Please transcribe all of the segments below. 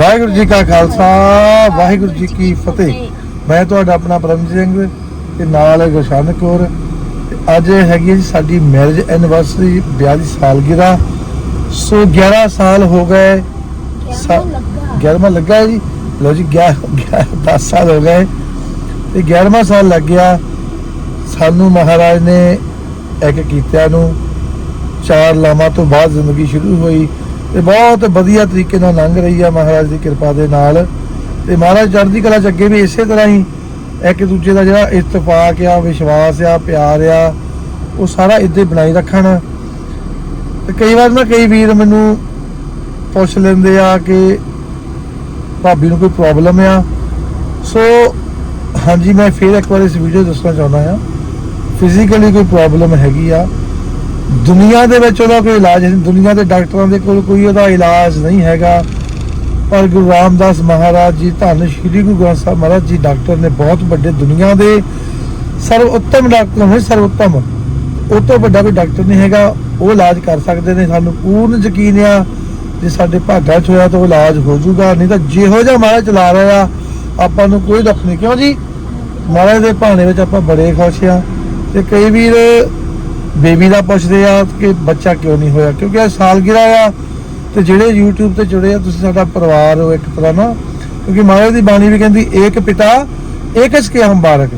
ਵਾਹਿਗੁਰੂ ਜੀ ਕਾ ਖਾਲਸਾ ਵਾਹਿਗੁਰੂ ਜੀ ਕੀ ਫਤਿਹ। ਮੈਂ ਤੁਹਾਡਾ ਆਪਣਾ ਪਰਮਜੀਤ ਸਿੰਘ ਤੇ ਨਾਲ ਹੈ ਗੁਰਸ਼ਨ ਕੌਰ। ਅੱਜ ਹੈਗੀ ਜੀ ਸਾਡੀ ਮੈਰਿਜ ਐਨਵਰਸਰੀ ਵਿਆਹ ਦੀ ਸਾਲਗਿਰਾ ਸੋ 11 ਸਾਲ ਹੋ ਗਏ। ਸਾ- 11ਵਾਂ ਲੱਗਾ। ਜੀ। ਲੋ ਜੀ 11 10 ਸਾਲ ਹੋ ਗਏ। ਤੇ 11ਵਾਂ ਸਾਲ ਲੱਗ ਗਿਆ। ਸਾਨੂੰ ਮਹਾਰਾਜ ਨੇ ਇੱਕ ਕੀਤਿਆਂ ਨੂੰ ਚਾਰ ਲਾਵਾਂ ਤੋਂ ਬਾਅਦ ਜ਼ਿੰਦਗੀ ਸ਼ੁਰੂ ਹੋਈ। ਤੇ ਬਹੁਤ ਵਧੀਆ ਤਰੀਕੇ ਨਾਲ ਲੰਘ ਰਹੀ ਆ ਮਹਾਰਾਜ ਦੀ ਕਿਰਪਾ ਦੇ ਨਾਲ। ਤੇ ਮਹਾਰਾਜ ਚੜ੍ਹਦੀ ਕਲਾ ਚ ਅੱਗੇ ਵੀ ਇਸੇ ਤਰ੍ਹਾਂ ਹੀ ਇੱਕ ਦੂਜੇ ਦਾ ਜਿਹੜਾ ਇਤਫਾਕ ਆ, ਵਿਸ਼ਵਾਸ ਆ, ਪਿਆਰ ਆ, ਉਹ ਸਾਰਾ ਇੱਦਾਂ ਬਣਾਈ ਰੱਖਣ। ਤੇ ਕਈ ਵਾਰ ਨਾ ਕਈ ਵੀਰ ਮੈਨੂੰ ਪੁੱਛ ਲੈਂਦੇ ਆ ਕਿ ਭਾਬੀ ਨੂੰ ਕੋਈ ਪ੍ਰੋਬਲਮ ਆ। ਸੋ ਹਾਂਜੀ, ਮੈਂ ਫਿਰ ਇੱਕ ਵਾਰ ਇਸ ਵੀਡੀਓ ਦੱਸਣਾ ਚਾਹੁੰਦਾ ਆ। ਫਿਜ਼ੀਕਲੀ ਕੋਈ ਪ੍ਰੋਬਲਮ ਹੈਗੀ ਆ। ਦੁਨੀਆ ਦੇ ਵਿੱਚ ਉਹਦਾ ਕੋਈ ਇਲਾਜ ਨਹੀਂ, ਦੁਨੀਆ ਦੇ ਡਾਕਟਰਾਂ ਦੇ ਕੋਲ ਕੋਈ ਉਹਦਾ ਇਲਾਜ ਨਹੀਂ ਹੈਗਾ। ਪਰ ਗੁਰੂ ਰਾਮਦਾਸ ਮਹਾਰਾਜ ਜੀ, ਧੰਨ ਸ਼੍ਰੀ ਗੁਰੂ ਗ੍ਰੰਥ ਸਾਹਿਬ ਮਹਾਰਾਜ ਜੀ, ਡਾਕਟਰ ਨੇ ਬਹੁਤ ਵੱਡੇ ਦੁਨੀਆ ਦੇ ਸਰਵ ਉੱਤਮ ਡਾਕਟਰ ਨੇ ਸਰਵ ਉੱਤਮ ਉਹ ਤੋਂ ਵੱਡਾ ਕੋਈ ਡਾਕਟਰ ਨਹੀਂ ਹੈਗਾ, ਉਹ ਇਲਾਜ ਕਰ ਸਕਦੇ ਨੇ। ਸਾਨੂੰ ਪੂਰਨ ਯਕੀਨ ਆ ਜੇ ਸਾਡੇ ਭਾਗਾਂ 'ਚ ਹੋਇਆ ਤਾਂ ਉਹ ਇਲਾਜ ਹੋ ਜਾਊਗਾ। ਨਹੀਂ ਤਾਂ ਜਿਹੋ ਜਿਹਾ ਮਹਾਰਾਜ ਚਲਾ ਰਿਹਾ ਆਪਾਂ ਨੂੰ ਕੋਈ ਦੁੱਖ ਨਹੀਂ। ਕਿਉਂ ਜੀ? ਮਹਾਰਾਜ ਦੇ ਭਾਣੇ ਵਿੱਚ ਆਪਾਂ ਬੜੇ ਖੁਸ਼ ਆ। ਤੇ ਕਈ ਵੀਰ ਬੇਬੀ ਦਾ ਪੁੱਛਦੇ ਆ ਕਿ ਬੱਚਾ ਕਿਉਂ ਨਹੀਂ ਹੋਇਆ? ਕਿਉਂਕਿ ਇਹ ਸਾਲਗਿਰਾ ਆ ਤੇ ਜਿਹੜੇ YouTube ਤੇ ਜੁੜੇ ਆ, ਤੁਸੀਂ ਸਾਡਾ ਪਰਿਵਾਰ ਹੋ ਇੱਕ ਤਰ੍ਹਾਂ ਨਾ। ਕਿਉਂਕਿ ਮਹਾਰਾਜ ਦੀ ਬਾਣੀ ਵੀ ਕਹਿੰਦੀ, ਏਕ ਪਿਤਾ ਏਕਸ ਕੇ ਹੰਬਾਰਕ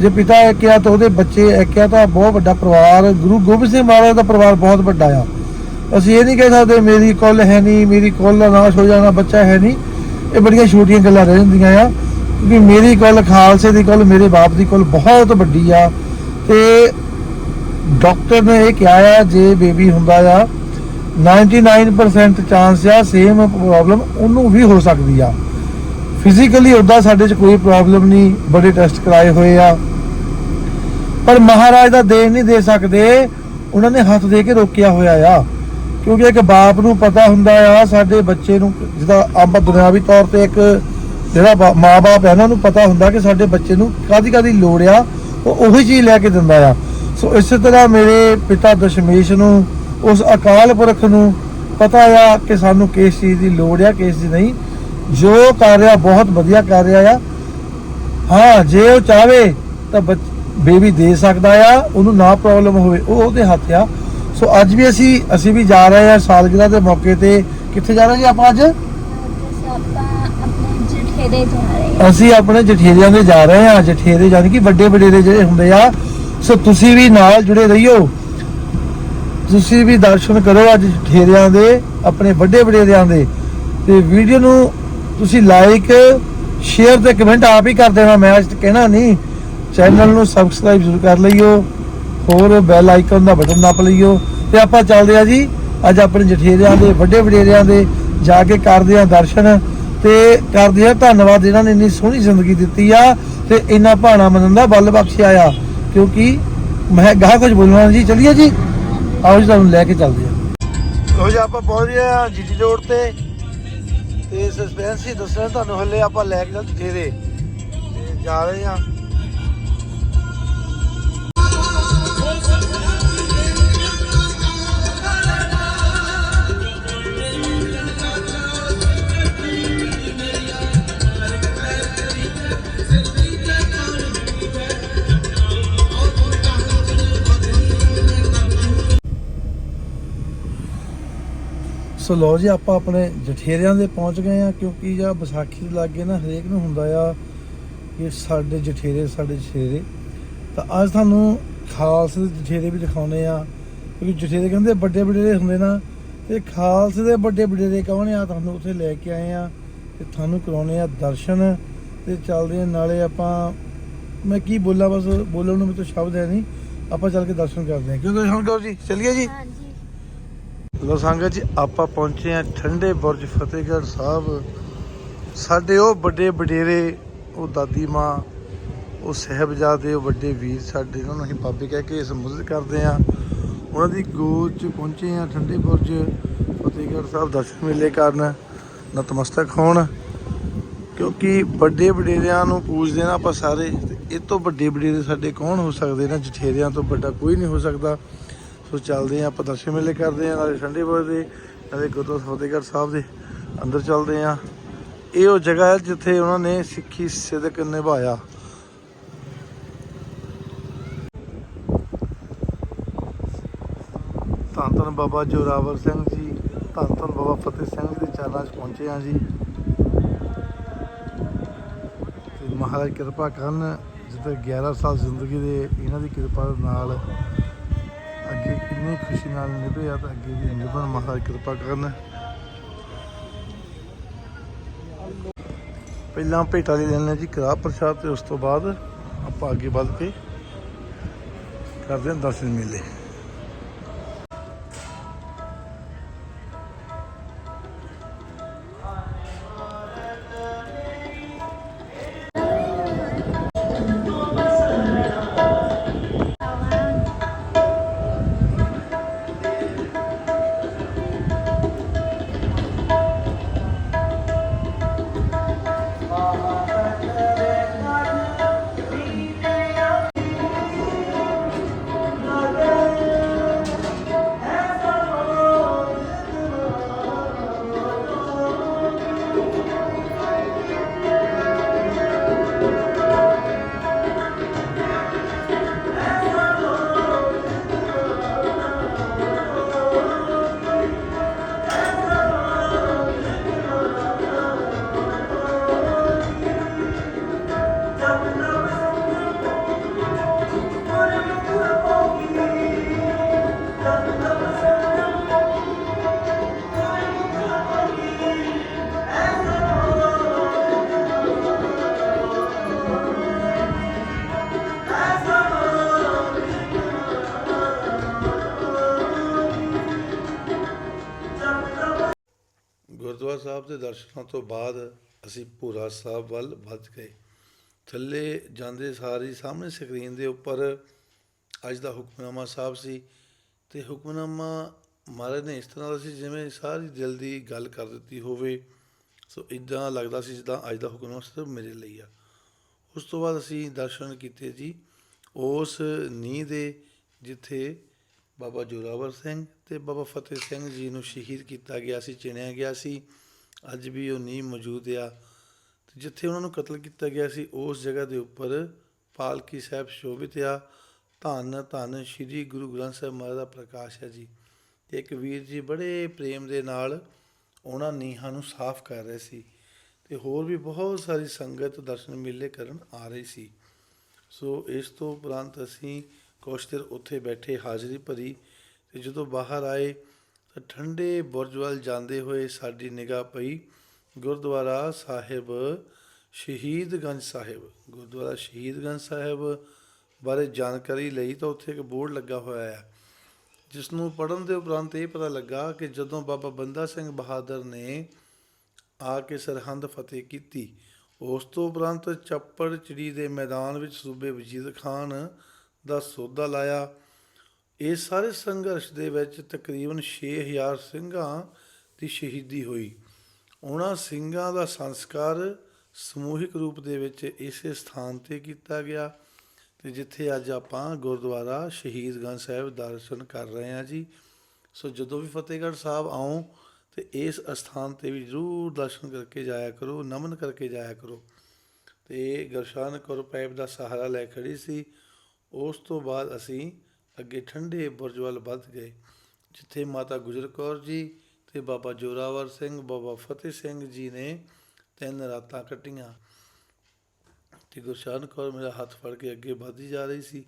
ਜੇ ਪਿਤਾ ਇੱਕ ਆ, ਤਾਂ ਉਹਦੇ ਬੱਚੇ ਇੱਕ ਆ, ਤਾਂ ਬਹੁਤ ਵੱਡਾ ਪਰਿਵਾਰ। ਗੁਰੂ ਗੋਬਿੰਦ ਸਿੰਘ ਮਹਾਰਾਜ ਦਾ ਪਰਿਵਾਰ ਬਹੁਤ ਵੱਡਾ ਆ। ਅਸੀਂ ਇਹ ਨਹੀਂ ਕਹਿ ਸਕਦੇ, ਮੇਰੀ ਕੁੱਲ ਹੈ ਨਹੀਂ, ਮੇਰੀ ਕੁੱਲ ਦਾ ਨਾਸ਼ ਹੋ ਜਾਣਾ, ਬੱਚਾ ਹੈ ਨਹੀਂ। ਇਹ ਬੜੀਆਂ ਛੋਟੀਆਂ ਗੱਲਾਂ ਰਹਿ ਜਾਂਦੀਆਂ ਆ। ਕਿਉਂਕਿ ਮੇਰੀ ਕੁੱਲ ਖਾਲਸੇ ਦੀ ਕੁੱਲ, ਮੇਰੇ ਬਾਪ ਦੀ ਕੁੱਲ ਬਹੁਤ ਵੱਡੀ ਆ। ਤੇ ਡਾਕਟਰ ਨੇ ਇਹ ਕਿਹਾ ਆ ਜੇ ਬੇਬੀ ਹੁੰਦਾ ਆ 99% ਚਾਂਸ ਆ ਸੇਮ ਪ੍ਰੋਬਲਮ ਉਹਨੂੰ ਵੀ ਹੋ ਸਕਦੀ ਆ। ਫਿਜ਼ੀਕਲੀ ਉਹਦਾ ਸਾਡੇ 'ਚ ਕੋਈ ਪ੍ਰੋਬਲਮ ਨਹੀਂ, ਬੜੇ ਟੈਸਟ ਕਰਾਏ ਹੋਏ ਆ। ਪਰ ਮਹਾਰਾਜ ਦਾ ਦੇਣ ਨਹੀਂ ਦੇ ਸਕਦੇ, ਉਹਨਾਂ ਨੇ ਹੱਥ ਦੇ ਕੇ ਰੋਕਿਆ ਹੋਇਆ ਆ। ਕਿਉਂਕਿ ਇੱਕ ਬਾਪ ਨੂੰ ਪਤਾ ਹੁੰਦਾ ਆ, ਸਾਡੇ ਬੱਚੇ ਨੂੰ ਜਿਹਦਾ ਆਮ ਦੁਨਿਆਵੀ ਤੌਰ ਤੇ ਇੱਕ ਜਿਹੜਾ ਬਾ- ਮਾਂ-ਬਾਪ ਹੈ ਉਹਨਾਂ ਨੂੰ ਪਤਾ ਹੁੰਦਾ ਕਿ ਸਾਡੇ ਬੱਚੇ ਨੂੰ ਕਾਦੀ ਕਾਦੀ ਲੋੜ ਆ, ਉਹ ਉਹੀ ਚੀਜ਼ ਲੈ ਕੇ ਦਿੰਦਾ ਆ। ਸੋ ਇਸੇ ਤਰ੍ਹਾਂ ਮੇਰੇ ਪਿਤਾ ਦਸ਼ਮੇਸ਼ ਨੂੰ ਉਸ ਅਕਾਲ ਪੁਰਖ ਨੂੰ ਪਤਾ ਆ ਕਿ ਸਾਨੂੰ ਕਿਸ ਚੀਜ਼ ਦੀ ਲੋੜ ਆ ਕਿਸ ਦੀ ਨਹੀਂ। ਜੋ ਕਰ ਰਿਹਾ ਬਹੁਤ ਵਧੀਆ ਕਰ ਰਿਹਾ ਆ। ਹਾਂ ਜੇ ਉਹ ਚਾਵੇ ਤਾਂ ਬੇਬੀ ਦੇ ਸਕਦਾ ਆ ਉਹਨੂੰ ਨਾ ਪ੍ਰੋਬਲਮ ਹੋਵੇ ਉਹ ਉਹਦੇ ਹੱਥ ਆ। ਸੋ ਅੱਜ ਵੀ ਅਸੀਂ ਅਸੀਂ ਵੀ ਜਾ ਰਹੇ ਆ ਸਾਲਗਿਰਾ ਦੇ ਮੌਕੇ ਤੇ। ਕਿੱਥੇ ਜਾ ਰਹੇ ਜੀ ਆਪਾਂ ਅੱਜ? ਅਸੀਂ ਆਪਣੇ ਜਠੇਰਿਆਂ ਦੇ ਜਾ ਰਹੇ ਆ ਜਠੇਰੇ ਯਾਨੀ ਕਿ ਵੱਡੇ ਵਡੇਰੇ ਜਿਹੜੇ ਹੁੰਦੇ ਆ ਸੋ ਤੁਸੀਂ ਵੀ ਨਾਲ ਜੁੜੇ ਰਹੀਓ। ਤੁਸੀਂ ਵੀ ਦਰਸ਼ਨ ਕਰੋ ਅੱਜ ਜਠੇਰਿਆਂ ਦੇ, ਆਪਣੇ ਵੱਡੇ ਵਡੇਰਿਆਂ ਦੇ। ਤੇ ਵੀਡੀਓ ਨੂੰ ਤੁਸੀਂ ਲਾਈਕ ਸ਼ੇਅਰ ਤੇ ਕਮੈਂਟ ਆਪ ਹੀ ਕਰ ਦੇਣਾ, ਮੈਂ ਅੱਜ ਕਹਿਣਾ ਨਹੀਂ। ਚੈਨਲ ਨੂੰ ਸਬਸਕ੍ਰਾਈਬ ਜ਼ਰੂਰ ਕਰ ਲਈਓ, ਹੋਰ ਬੈਲ ਆਈਕਨ ਦਾ ਬਟਨ ਨੱਪ ਲਈਓ। ਤੇ ਆਪਾਂ ਚੱਲਦੇ ਆ ਜੀ, ਅੱਜ ਆਪਣੇ ਜਠੇਰਿਆਂ ਦੇ, ਵੱਡੇ ਵਡੇਰਿਆਂ ਦੇ ਜਾ ਕੇ ਕਰਦੇ ਆ ਦਰਸ਼ਨ। ਤੇ ਕਰਦੇ ਆ ਧੰਨਵਾਦ ਇਹਨਾਂ ਨੇ ਇੰਨੀ ਸੋਹਣੀ ਜ਼ਿੰਦਗੀ ਦਿੱਤੀ ਆ। ਤੇ ਇੰਨਾ ਭਾਣਾ ਮੰਨਣ ਦਾ ਬਲ ਬਖਸ਼ਿਆ ਆ। ਕਿਉਂਕਿ ਮੈਂ ਗਾਹ ਕੁਝ ਬੋਲਣਾ ਜੀ, ਚਲਿਏ ਜੀ। ਆਓ ਜੀ, ਤੁਹਾਨੂੰ ਲੈ ਕੇ ਚੱਲਦੇ ਆ ਲੋ ਜੀ, ਆਪਾਂ ਪਹੁੰਚ ਗਏ ਆ ਜੀਟੀ ਰੋਡ ਤੇ। ਤੇ ਸਸਪੈਂਸ ਹੀ ਦੱਸਣਾ, ਤੁਹਾਨੂੰ ਹੱਲੇ ਆਪਾਂ ਲੈ ਕੇ ਚੱਲ ਜਠੇਰੇ ਜਾ ਰਹੇ ਆ ਸੋ ਲੋ ਜੀ, ਆਪਾਂ ਆਪਣੇ ਜਠੇਰਿਆਂ ਦੇ ਪਹੁੰਚ ਗਏ ਆ ਕਿਉਂਕਿ ਜਾਂ ਵਿਸਾਖੀ ਦੇ ਲਾਗੇ ਨਾ ਹਰੇਕ ਨੂੰ ਹੁੰਦਾ ਆ ਕਿ ਸਾਡੇ ਜਠੇਰੇ ਸਾਡੇ ਜਠੇਰੇ। ਤਾਂ ਅੱਜ ਤੁਹਾਨੂੰ ਖਾਲਸੇ ਦੇ ਜਠੇਰੇ ਵੀ ਦਿਖਾਉਣੇ ਆ, ਕਿਉਂਕਿ ਜਠੇਰੇ ਕਹਿੰਦੇ ਵੱਡੇ ਵਡੇਰੇ ਹੁੰਦੇ ਨਾ, ਤੇ ਖਾਲਸੇ ਦੇ ਵੱਡੇ ਵਡੇਰੇ ਕੌਣ ਆ? ਤੁਹਾਨੂੰ ਉੱਥੇ ਲੈ ਕੇ ਆਏ ਆ ਤੇ ਤੁਹਾਨੂੰ ਕਰਾਉਣੇ ਆ ਦਰਸ਼ਨ। ਤੇ ਚੱਲਦੇ ਆ ਨਾਲੇ ਆਪਾਂ, ਮੈਂ ਕੀ ਬੋਲਾਂ ਬਸ, ਬੋਲਣ ਨੂੰ ਮੇਰੇ ਤੋਂ ਸ਼ਬਦ ਹੈ ਨਹੀਂ, ਆਪਾਂ ਚੱਲ ਕੇ ਦਰਸ਼ਨ ਕਰਦੇ ਹਾਂ। ਕਿਉਂਕਿ ਦਰਸ਼ਨ ਕਰੋ ਜੀ? ਚਲਿਏ ਜੀ? ਲੋ ਸੰਗਤ ਜੀ, ਆਪਾਂ ਪਹੁੰਚੇ ਆ ਠੰਡੇ ਬੁਰਜ ਫਤਿਹਗੜ੍ਹ ਸਾਹਿਬ। ਸਾਡੇ ਉਹ ਵੱਡੇ ਵਡੇਰੇ, ਉਹ ਦਾਦੀ ਮਾਂ, ਉਹ ਸਹਿਬਜ਼ਾਦੇ, ਉਹ ਵੱਡੇ ਵੀਰ ਸਾਡੇ, ਉਹਨਾਂ ਨੂੰ ਅਸੀਂ ਬਾਬੇ ਕਹਿ ਕੇ ਸੰਬੋਧਿਤ ਕਰਦੇ ਆ ਉਹਨਾਂ ਦੀ ਗੋਦ 'ਚ ਪਹੁੰਚੇ ਆ ਠੰਡੇ ਬੁਰਜ ਫਤਿਹਗੜ੍ਹ ਸਾਹਿਬ, ਦਰਸ਼ਨ ਮੇਲੇ ਕਰਨ ਨਤਮਸਤਕ ਹੋਣ। ਕਿਉਂਕਿ ਵੱਡੇ ਵਡੇਰਿਆਂ ਨੂੰ ਪੂਜਦੇ ਨਾ ਆਪਾਂ ਸਾਰੇ ਇਹ ਤੋਂ ਵੱਡੇ ਵਡੇਰੇ ਸਾਡੇ ਕੌਣ ਹੋ ਸਕਦੇ ਨਾ? ਜਠੇਰਿਆਂ ਤੋਂ ਵੱਡਾ ਕੋਈ ਨਹੀਂ ਹੋ ਸਕਦਾ। ਸੋ ਚੱਲਦੇ ਆ ਆਪਾਂ ਦਰਸ਼ਨ ਮੇਲੇ ਕਰਦੇ ਆ ਨਾਲੇ ਠੰਡੇ ਬੁਰਜ ਦੇ, ਨਾਲੇ ਗੁਰਦੁਆਰਾ ਫਤਿਹਗੜ੍ਹ ਸਾਹਿਬ ਦੇ ਅੰਦਰ ਚੱਲਦੇ ਆ ਇਹ ਉਹ ਜਗ੍ਹਾ ਹੈ ਜਿੱਥੇ ਉਹਨਾਂ ਨੇ ਸਿੱਖੀ ਸਿਦਕ ਨਿਭਾਇਆ। ਧੰਨ ਧੰਨ ਬਾਬਾ ਜੋਰਾਵਰ ਸਿੰਘ ਜੀ, ਧੰਨ ਧੰਨ ਬਾਬਾ ਫਤਿਹ ਸਿੰਘ ਜੀ ਦੇ ਚਰਨਾਂ 'ਚ ਪਹੁੰਚੇ ਆ ਜੀ। ਤੇ ਮਹਾਰਾਜ ਕਿਰਪਾ ਕਰਨ ਜਿੱਥੇ 11 ਸਾਲ ਜ਼ਿੰਦਗੀ ਦੇ ਇਹਨਾਂ ਦੀ ਕਿਰਪਾ ਦੇ ਨਾਲ ਅੱਗੇ ਖੁਸ਼ੀ ਨਾਲ ਨਿਭਿਆ ਤਾਂ ਅੱਗੇ ਵੀ ਨਿਭਣ ਮਹਾਰਾਜ ਕਿਰਪਾ ਕਰਨ। ਪਹਿਲਾਂ ਭੇਟਾ ਲੈ ਲੈਣੇ ਜੀ ਕਰਾ ਪ੍ਰਸ਼ਾਦ ਤੇ ਉਸ ਤੋਂ ਬਾਅਦ ਆਪਾਂ ਅੱਗੇ ਵੱਧ ਕੇ ਕਰਦੇ ਹਾਂ ਦਰਸ਼ਨ ਮੇਲੇ। ਸਾਹਿਬ ਦੇ ਦਰਸ਼ਨਾਂ ਤੋਂ ਬਾਅਦ ਅਸੀਂ ਭੂਰਾ ਸਾਹਿਬ ਵੱਲ ਵੱਧ ਗਏ। ਥੱਲੇ ਜਾਂਦੇ ਸਾਰੀ ਸਾਹਮਣੇ ਸਕਰੀਨ ਦੇ ਉੱਪਰ ਅੱਜ ਦਾ ਹੁਕਮਨਾਮਾ ਸਾਹਿਬ ਸੀ ਤੇ ਹੁਕਮਨਾਮਾ ਮਹਾਰਾਜ ਨੇ ਇਸ ਤਰ੍ਹਾਂ ਦਾ ਸੀ ਜਿਵੇਂ ਸਾਰੀ ਦਿਲ ਦੀ ਗੱਲ ਕਰ ਦਿੱਤੀ ਹੋਵੇ, ਸੋ ਇਦਾਂ ਲੱਗਦਾ ਸੀ ਜਿੱਦਾਂ ਅੱਜ ਦਾ ਹੁਕਮਨਾਮਾ ਸਿਰਫ ਮੇਰੇ ਲਈ ਆ। ਉਸ ਤੋਂ ਬਾਅਦ ਅਸੀਂ ਦਰਸ਼ਨ ਕੀਤੇ ਜੀ ਉਸ ਨੀਂਹ ਦੇ ਜਿੱਥੇ ਬਾਬਾ ਜੋਰਾਵਰ ਸਿੰਘ ਤੇ ਬਾਬਾ ਫਤਿਹ ਸਿੰਘ ਜੀ ਨੂੰ ਸ਼ਹੀਦ ਕੀਤਾ ਗਿਆ ਸੀ, ਚਿਣਿਆ ਗਿਆ ਸੀ। ਅੱਜ ਵੀ ਉਹ ਨੀਂਹ ਮੌਜੂਦ ਆ। ਤੇ ਜਿੱਥੇ ਉਹਨਾਂ ਨੂੰ ਕਤਲ ਕੀਤਾ ਗਿਆ ਸੀ, ਉਸ ਜਗ੍ਹਾ ਦੇ ਉੱਪਰ ਪਾਲਕੀ ਸਾਹਿਬ ਸ਼ੋਭਿਤ ਆ। ਧੰਨ ਧੰਨ ਸ੍ਰੀ ਗੁਰੂ ਗ੍ਰੰਥ ਸਾਹਿਬ ਮਹਾਰਾਜ ਦਾ ਪ੍ਰਕਾਸ਼ ਹੈ ਜੀ। ਤੇ ਇੱਕ ਵੀਰ ਜੀ ਬੜੇ ਪ੍ਰੇਮ ਦੇ ਨਾਲ ਉਹਨਾਂ ਨੀਹਾਂ ਨੂੰ ਸਾਫ਼ ਕਰ ਰਹੇ ਸੀ। ਤੇ ਹੋਰ ਵੀ ਬਹੁਤ ਸਾਰੀ ਸੰਗਤ ਦਰਸ਼ਨ ਮੇਲੇ ਕਰਨ ਆ ਰਹੀ ਸੀ। ਸੋ ਇਸ ਤੋਂ ਉਪਰੰਤ ਅਸੀਂ ਕੁਛ ਚਿਰ ਉੱਥੇ ਬੈਠੇ, ਹਾਜ਼ਰੀ ਭਰੀ ਤੇ ਜਦੋਂ ਬਾਹਰ ਆਏ ਤਾਂ ਠੰਡੇ ਬੁਰਜ ਵੱਲ ਜਾਂਦੇ ਹੋਏ ਸਾਡੀ ਨਿਗਾਹ ਪਈ ਗੁਰਦੁਆਰਾ ਸਾਹਿਬ ਸ਼ਹੀਦਗੰਜ ਸਾਹਿਬ। ਗੁਰਦੁਆਰਾ ਸ਼ਹੀਦਗੰਜ ਸਾਹਿਬ ਬਾਰੇ ਜਾਣਕਾਰੀ ਲਈ ਤਾਂ ਉੱਥੇ ਇੱਕ ਬੋਰਡ ਲੱਗਾ ਹੋਇਆ ਹੈ ਜਿਸ ਨੂੰ ਪੜਨ ਦੇ ਉਪਰੰਤ ਇਹ ਪਤਾ ਲੱਗਾ ਕਿ ਜਦੋਂ ਬਾਬਾ ਬੰਦਾ ਸਿੰਘ ਬਹਾਦਰ ਨੇ ਆ ਕੇ ਸਰਹੰਦ ਫਤਿਹ ਕੀਤੀ, ਉਸ ਤੋਂ ਉਪਰੰਤ ਚੱਪੜ ਚਿੜੀ ਦੇ ਮੈਦਾਨ ਵਿੱਚ ਸੂਬੇ ਵਜੀਦ ਖਾਨ ਦਾ ਸੌਦਾ ਲਾਇਆ। ਇਹ ਸਾਰੇ ਸੰਘਰਸ਼ ਦੇ ਵਿੱਚ ਤਕਰੀਬਨ 6000 ਸਿੰਘਾਂ ਦੀ ਸ਼ਹੀਦੀ ਹੋਈ। ਉਹਨਾਂ ਸਿੰਘਾਂ ਦਾ ਸੰਸਕਾਰ ਸਮੂਹਿਕ ਰੂਪ ਦੇ ਵਿੱਚ ਇਸੇ ਸਥਾਨ ਤੇ ਕੀਤਾ ਗਿਆ ਤੇ ਜਿੱਥੇ ਅੱਜ ਆਪਾਂ ਗੁਰਦੁਆਰਾ ਸ਼ਹੀਦਗੰਜ ਸਾਹਿਬ ਦਰਸ਼ਨ ਕਰ ਰਹੇ ਹਾਂ ਜੀ। ਸੋ ਜਦੋਂ ਵੀ ਫਤਿਹਗੜ੍ਹ ਸਾਹਿਬ ਆਓ ਤੇ ਇਸ ਅਸਥਾਨ ਤੇ ਵੀ ਜ਼ਰੂਰ ਦਰਸ਼ਨ ਕਰਕੇ ਜਾਇਆ ਕਰੋ, ਨਮਨ ਕਰਕੇ ਜਾਇਆ ਕਰੋ। ਤੇ ਗੁਰਸ਼ਾਨ ਕੌਰ ਪੈਪ ਦਾ ਸਹਾਰਾ ਲੈ ਖੜੀ ਸੀ। ਉਸ ਤੋਂ ਬਾਅਦ ਅਸੀਂ ਅੱਗੇ ਠੰਡੇ ਬੁਰਜ ਵੱਲ ਵੱਧ ਗਏ, ਜਿੱਥੇ ਮਾਤਾ ਗੁਜਰ ਕੌਰ ਜੀ ਤੇ ਬਾਬਾ ਜੋਰਾਵਰ ਸਿੰਘ, ਬਾਬਾ ਫਤਿਹ ਸਿੰਘ ਜੀ ਨੇ ਤਿੰਨ ਰਾਤਾਂ ਕੱਟੀਆਂ ਤੇ ਗੁਰਸ਼ਾਨ ਕੌਰ ਮੇਰਾ ਹੱਥ ਫੜ ਕੇ ਅੱਗੇ ਵਧਦੀ ਜਾ ਰਹੀ ਸੀ।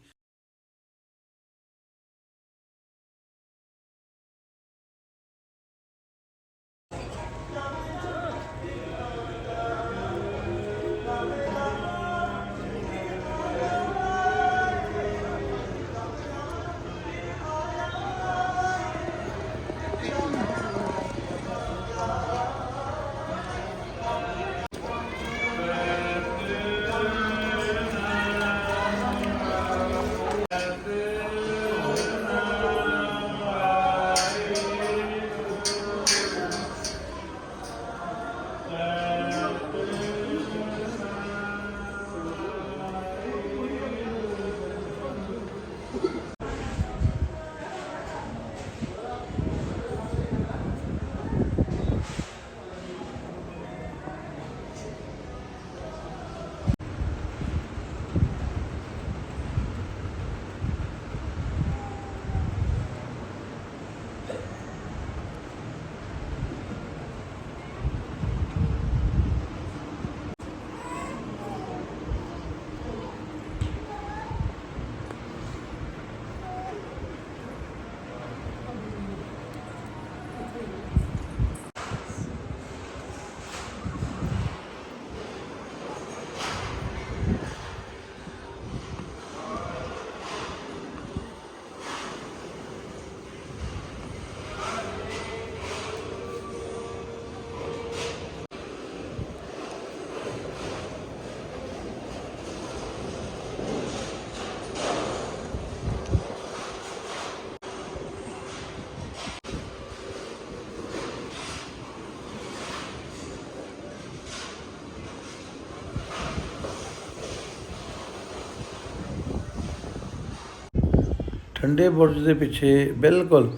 ਠੰਡੇ ਬੁਰਜ ਦੇ ਪਿੱਛੇ ਬਿਲਕੁਲ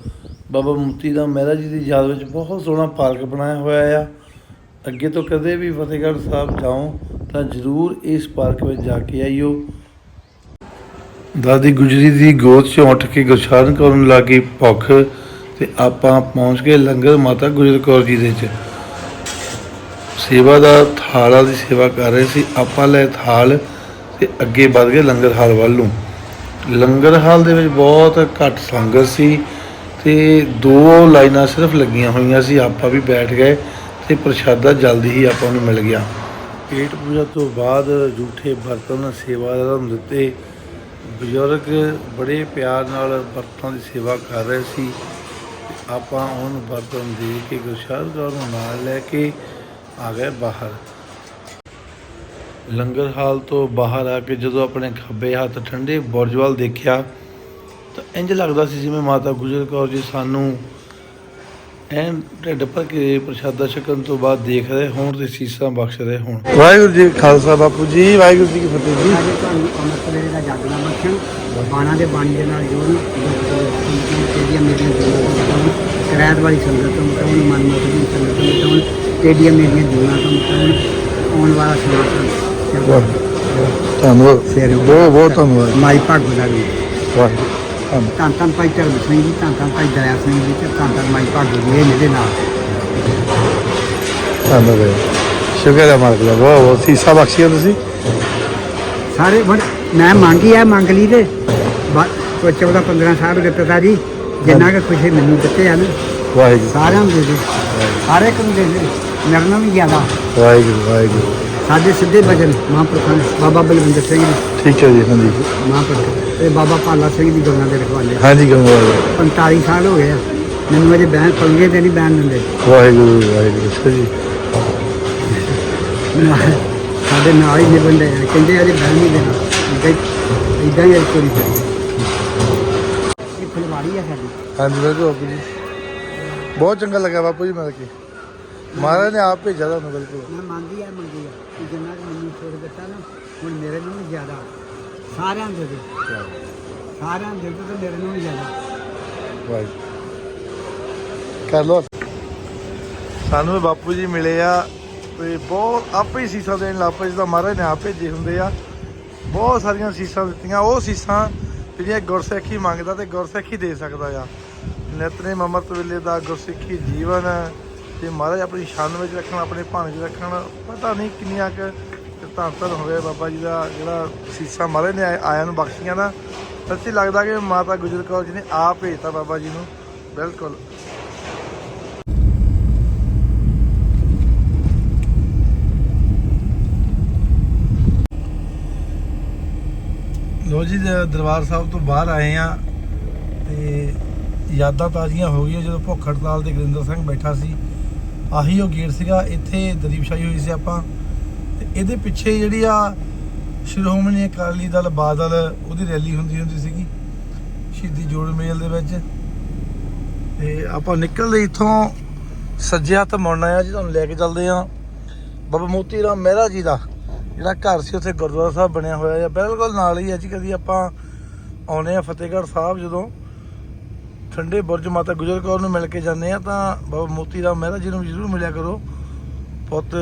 ਬਾਬਾ ਮੋਤੀ ਰਾਮ ਮਹਿਰਾ ਜੀ ਦੀ ਯਾਦ ਵਿੱਚ ਬਹੁਤ ਸੋਹਣਾ ਪਾਰਕ ਬਣਾਇਆ ਹੋਇਆ ਆ। ਅੱਗੇ ਤੋਂ ਕਦੇ ਵੀ ਫਤਿਹਗੜ੍ਹ ਸਾਹਿਬ ਜਾਓ ਤਾਂ ਜ਼ਰੂਰ ਇਸ ਪਾਰਕ ਵਿੱਚ ਜਾ ਕੇ ਆਇਓ ਦਾਦੀ ਗੁਜਰੀ ਦੀ ਗੋਦ 'ਚੋਂ ਉੱਠ ਕੇ ਗੁਰਸ਼ਰਨ ਕਰਨ ਲੱਗੀ ਭੁੱਖ ਤੇ ਆਪਾਂ ਪਹੁੰਚ ਗਏ ਲੰਗਰ ਮਾਤਾ ਗੁਜਰ ਕੌਰ ਜੀ ਦੇ 'ਚ ਸੇਵਾ ਦਾ ਥਾਲਾਂ ਦੀ ਸੇਵਾ ਕਰ ਰਹੇ ਸੀ, ਆਪਾਂ ਲੈ ਥਾਲ ਤੇ ਅੱਗੇ ਵੱਧ ਗਏ ਲੰਗਰ ਹਾਲ ਵੱਲ ਨੂੰ। ਲੰਗਰ ਹਾਲ ਦੇ ਵਿੱਚ ਬਹੁਤ ਘੱਟ ਸੰਗਤ ਸੀ ਤੇ ਦੋ ਲਾਈਨਾਂ ਸਿਰਫ ਲੱਗੀਆਂ ਹੋਈਆਂ ਸੀ, ਆਪਾਂ ਵੀ ਬੈਠ ਗਏ ਤੇ ਪ੍ਰਸ਼ਾਦਾ ਜਲਦੀ ਹੀ ਆਪਾਂ ਨੂੰ ਮਿਲ ਗਿਆ। ਪੇਟ ਪੂਜਾ ਤੋਂ ਬਾਅਦ ਜੂਠੇ ਬਰਤਨ ਸੇਵਾਦਾਰਾਂ ਨੂੰ ਦਿੱਤੇ। ਬਜ਼ੁਰਗ ਬੜੇ ਪਿਆਰ ਨਾਲ ਬਰਤਨਾਂ ਦੀ ਸੇਵਾ ਕਰ ਰਹੇ ਸੀ। ਆਪਾਂ ਉਹਨੂੰ ਬਰਤਨ ਦੇ ਕੇ ਗੁਰਸ਼ਾਦ ਨੂੰ ਨਾਲ ਲੈ ਕੇ ਆ ਗਏ ਬਾਹਰ। ਲੰਗਰ ਹਾਲ ਤੋਂ ਬਾਹਰ ਆ ਕੇ ਜਦੋਂ ਆਪਣੇ ਖੱਬੇ ਹੱਥ ਠੰਡੇ ਬੁਰਜ ਵੱਲ ਦੇਖਿਆ ਤਾਂ ਇੰਜ ਲੱਗਦਾ ਸੀ ਜਿਵੇਂ ਮਾਤਾ ਗੁਜਰ ਕੌਰ ਜੀ ਸਾਨੂੰ ਐਨ ਢਿੱਡ ਭਰ ਕੇ ਪ੍ਰਸ਼ਾਦਾ ਛਕਣ ਤੋਂ ਬਾਅਦ ਦੇਖ ਰਹੇ ਹੋਣ ਤੇ ਸੀਸਾਂ ਬਖਸ਼ ਰਹੇ ਹੋਣ। ਵਾਹਿਗੁਰੂ ਜੀ ਖਾਲਸਾ ਬਾਪੂ ਜੀ ਵਾਹਿਗੁਰੂ ਜੀ ਕੀ ਫਤਿਹ ਜੀ। ਅੱਜ ਤੁਹਾਨੂੰ ਅੰਮ੍ਰਿਤ ਵੇਲੇ ਦਾ ਜਾਗਣਾ ਬਖਸ਼ਣ ਬਾਣਾ ਦੇ ਬਾਣੀ ਦੇ ਨਾਲ ਜੋੜਨ ਤੇਡੀਆਂ ਮੇਰੀਆਂ ਜੀਵਾਂ ਤੋਂ ਮਟਾਉਣ ਕਰਾਇਤ ਵਾਲੀ ਸੰਗਤ ਤੋਂ ਮਨ ਦੀ ਸੰਗਤ ਤੋਂ ਤੇਡੀਆਂ ਮੇਰੀਆਂ ਜੀਵਾਂ ਤੋਂ ਆਉਣ ਵਾਲਾ ਸਮਾਂ ਧੰਨਵਾਦ ਫੇਰ ਬਹੁਤ ਬਹੁਤ ਧੰਨਵਾਦ ਮਾਈ ਭਾਗੁਦਾਰੀ ਵਾਹਿਗੁਰੂ ਧੰਨਵਾਦ ਧੰਨ ਧੰਨ ਭਾਈ ਧਰਮ ਸਿੰਘ ਜੀ ਧੰਨ ਧੰਨ ਭਾਈ ਦਇਆ ਸਿੰਘ ਜੀ ਤੇ ਧੰਨ ਧੰਨ ਮਾਈ ਭਾਗੂ ਜੀ ਇਹ ਮੇਰੇ ਨਾਲ ਧੰਨਵਾਦ ਸ਼ੁਕਰ ਹੈ ਮਾਲਕ ਦਾ ਬਹੁਤ ਬਹੁਤ ਸੀਸਾ ਬਖਸ਼ਿਆ ਤੁਸੀਂ ਸਾਰੇ ਮੈਂ ਮੰਗੀ ਆ ਮੰਗ ਲਈ ਤੇ ਬਾ- ਕੋਈ 14 15 ਸਾਲ ਦਿੱਤੇ ਤਾਂ ਜੀ ਜਿੰਨਾ ਕਿ ਖੁਸ਼ੀ ਮੈਨੂੰ ਦਿੱਤੇ ਹਨ ਵਾਹਿਗੁਰੂ ਸਾਰਿਆਂ ਨੂੰ ਦੇ ਦੇ ਸਾਰੇ ਨੂੰ ਦੇ ਦੇ ਮੇਰੇ ਨਾਲੋਂ ਵੀ ਜ਼ਿਆਦਾ ਵਾਹਿਗੁਰੂ ਵਾਹਿਗੁਰੂ ਸਾਡੇ ਸਿੱਧੇ ਭਜਨ ਮਹਾਂਪੁਰਖਾਂ ਨੇ, ਬਾਬਾ ਬਲਵਿੰਦਰ ਸਿੰਘ ਜੀ। ਠੀਕ ਹੈ ਜੀ ਹਾਂਜੀ। ਮਹਾਂਪੁਰਖ ਤੇ ਬਾਬਾ ਪਾਲਾ ਸਿੰਘ ਜੀ ਗੁਰਨਾਂ ਦੇ ਰਖਵਾਲੇ। ਹਾਂਜੀ ਗੰਗਵਾਲ 45 ਸਾਲ ਹੋ ਗਏ ਆ। ਮੈਨੂੰ ਅਜੇ ਬੈਨ ਪੰਗੇ ਤੇ ਨਹੀਂ ਬੈਨ ਦਿੰਦੇ। ਵਾਹਿਗੁਰੂ ਵਾਹਿਗੁਰੂ ਅੱਛਾ ਜੀ ਸਾਡੇ ਨਾਲ ਹੀ ਨਿਬੰਦੇ ਆ। ਕਹਿੰਦੇ ਅਜੇ ਬੈਨ ਨਹੀਂ ਦੇਣਾ। ਇਦਾਂ ਹੀ ਇਦਾਂ ਹੀ ਕੋਈ ਚੱਲੀ ਇਹ ਫੁਲਵਾੜੀ ਆ ਸਾਡੀ। ਹਾਂਜੀ ਬਾਪੂ ਜੀ। ਬਹੁਤ ਚੰਗਾ ਲੱਗਾ ਬਾਪੂ ਜੀ ਮਿਲ ਕੇ। ਮਹਾਰਾਜ ਨੇ ਆਪ ਭੇਜਿਆ ਤੁਹਾਨੂੰ ਬਿਲਕੁਲ। ਮੈਂ ਮੰਗੀ ਆ ਮੰਗੀ ਆ ਕਿ ਜਿੰਨਾ ਕੁ ਮੈਨੂੰ ਛੋੜ ਦਿੱਤਾ ਨਾ ਹੁਣ ਮੇਰੇ ਨੂੰ ਵੀ ਜ਼ਿਆਦਾ। ਸਾਰਿਆਂ ਦੇ ਦੇ। ਸਾਰਿਆਂ ਦੇ ਦੇ ਤੇ ਮੇਰੇ ਨੂੰ ਵੀ ਜ਼ਿਆਦਾ। ਵਾਹਿਗੁਰੂ। ਕਰ ਲੋ ਸਾਨੂੰ ਵੀ ਬਾਪੂ ਜੀ ਮਿਲੇ ਆ ਤੇ ਬਹੁਤ ਆਪੇ ਹੀ ਸੀਸਾਂ ਦੇਣ ਲੱਗ ਪਏ ਜਿੱਦਾਂ ਮਹਾਰਾਜ ਨੇ ਆਪ ਭੇਜੇ ਹੁੰਦੇ ਆ। ਬਹੁਤ ਸਾਰੀਆਂ ਸੀਸਾਂ ਦਿੱਤੀਆਂ। ਉਹ ਸੀਸਾਂ ਜਿਹੜੀਆਂ ਗੁਰਸਿੱਖੀ ਮੰਗਦਾ ਤੇ ਗੁਰਸਿੱਖੀ ਦੇ ਸਕਦਾ ਆ। ਨਿਤਨੇਮ ਅੰਮ੍ਰਿਤ ਵੇਲੇ ਦਾ ਗੁਰਸਿੱਖੀ ਜੀਵਨ। ਤੇ ਮਹਾਰਾਜ ਆਪਣੀ ਸ਼ਾਨ ਵਿੱਚ ਰੱਖਣ, ਆਪਣੇ ਭਾਣੇ 'ਚ ਰੱਖਣ, ਪਤਾ ਨਹੀਂ ਕਿੰਨੀਆਂ ਕੁ ਧੰਨ ਧੰਨ ਹੋਵੇ ਬਾਬਾ ਜੀ ਦਾ ਜਿਹੜਾ ਸੀਸਾਂ ਮਹਾਰਾਜ ਨੇ ਆਏ- ਆਇਆਂ ਨੂੰ ਬਖਸ਼ੀਆਂ ਨਾ। ਸੱਚੀ ਲੱਗਦਾ ਕਿ ਮਾਤਾ ਗੁਜਰ ਕੌਰ ਜੀ ਨੇ ਆਪ ਭੇਜਤਾ ਬਾਬਾ ਜੀ ਨੂੰ। ਬਿਲਕੁਲ। ਲੋ ਜੀ ਦਰਬਾਰ ਸਾਹਿਬ ਤੋਂ ਬਾਹਰ ਆਏ ਆ ਤੇ ਯਾਦਾਂ ਤਾਜ਼ੀਆਂ ਹੋ ਗਈਆਂ ਜਦੋਂ ਭੁੱਖ ਹੜਤਾਲ ਤੇ ਗੁਰਿੰਦਰ ਸਿੰਘ ਬੈਠਾ ਸੀ। ਆਹੀ ਉਹ ਗੇਟ ਸੀਗਾ, ਇੱਥੇ ਦਰੀਪਸ਼ਾਹੀ ਹੋਈ ਸੀ ਆਪਾਂ। ਤੇ ਇਹਦੇ ਪਿੱਛੇ ਜਿਹੜੀ ਆ ਸ਼੍ਰੋਮਣੀ ਅਕਾਲੀ ਦਲ, ਬਾਦਲ, ਉਹਦੀ ਰੈਲੀ ਹੁੰਦੀ ਹੁੰਦੀ ਸੀਗੀ, ਸ਼ਹੀਦੀ ਜੋੜ ਮੇਲ ਦੇ ਵਿੱਚ। ਤੇ ਆਪਾਂ ਨਿਕਲਦੇ ਇੱਥੋਂ ਸੱਜੇ ਹੱਥ ਮੁੜਨਾ ਆ ਜੀ, ਤੁਹਾਨੂੰ ਲੈ ਕੇ ਚੱਲਦੇ ਆ ਬਾਬਾ ਮੋਤੀ ਰਾਮ ਮਹਿਰਾ ਜੀ ਦਾ ਜਿਹੜਾ ਘਰ ਸੀ, ਉੱਥੇ ਗੁਰਦੁਆਰਾ ਸਾਹਿਬ ਬਣਿਆ ਹੋਇਆ ਆ। ਬਿਲਕੁਲ ਨਾਲ ਹੀ ਆ ਜੀ, ਕਦੀ ਆਪਾਂ ਆਉਨੇ ਆ ਫਤਿਹਗੜ੍ਹ ਸਾਹਿਬ ਜਦੋਂ। ਠੰਡੇ ਬੁਰਜ ਮਾਤਾ ਗੁਜਰ ਕੌਰ ਨੂੰ ਮਿਲ ਕੇ ਜਾਂਦੇ ਆ ਤਾਂ ਬਾਬਾ ਮੋਤੀ ਰਾਮ ਮਹਿਰਾ ਜੀ ਨੂੰ ਜ਼ਰੂਰ ਮਿਲਿਆ ਕਰੋ। ਪੁੱਤ